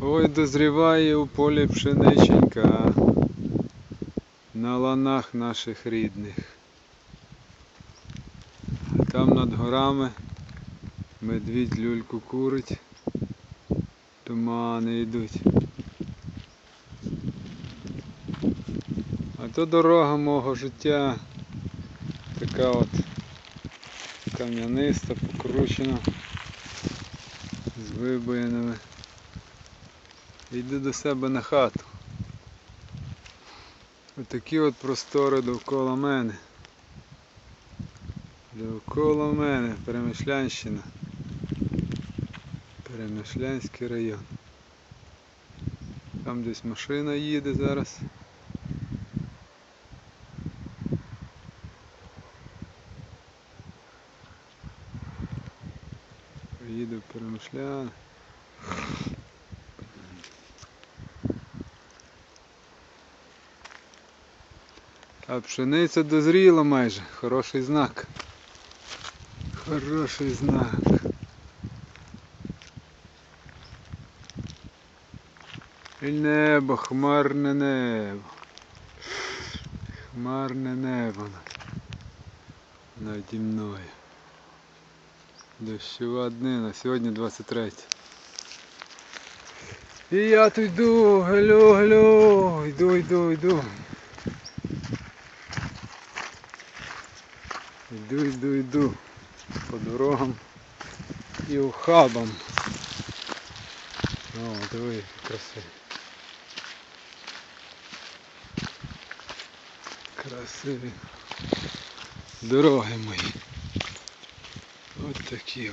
Ой, дозріває у полі пшениченька на ланах наших рідних. А там над горами медвідь люльку курить, тумани йдуть. А то дорога мого життя така от кам'яниста, покручена, вибоїнами. Йду до себе на хату. Отакі от простори довкола мене. Довкола мене Перемишлянщина. Перемишлянський район. Там десь машина їде зараз. Їду в Перемишлян. А пшениця дозріла майже. Хороший знак. Хороший знак. І небо, хмарне небо. Хмарне небо над- наді мною. Дощова днина, сьогодні 23. І я тут йду, глю, глю, йду, йду, йду. Йду, йду, йду по дорогам і ухабам. О, диви, які красиві. Красиві дороги мої. От такі. от.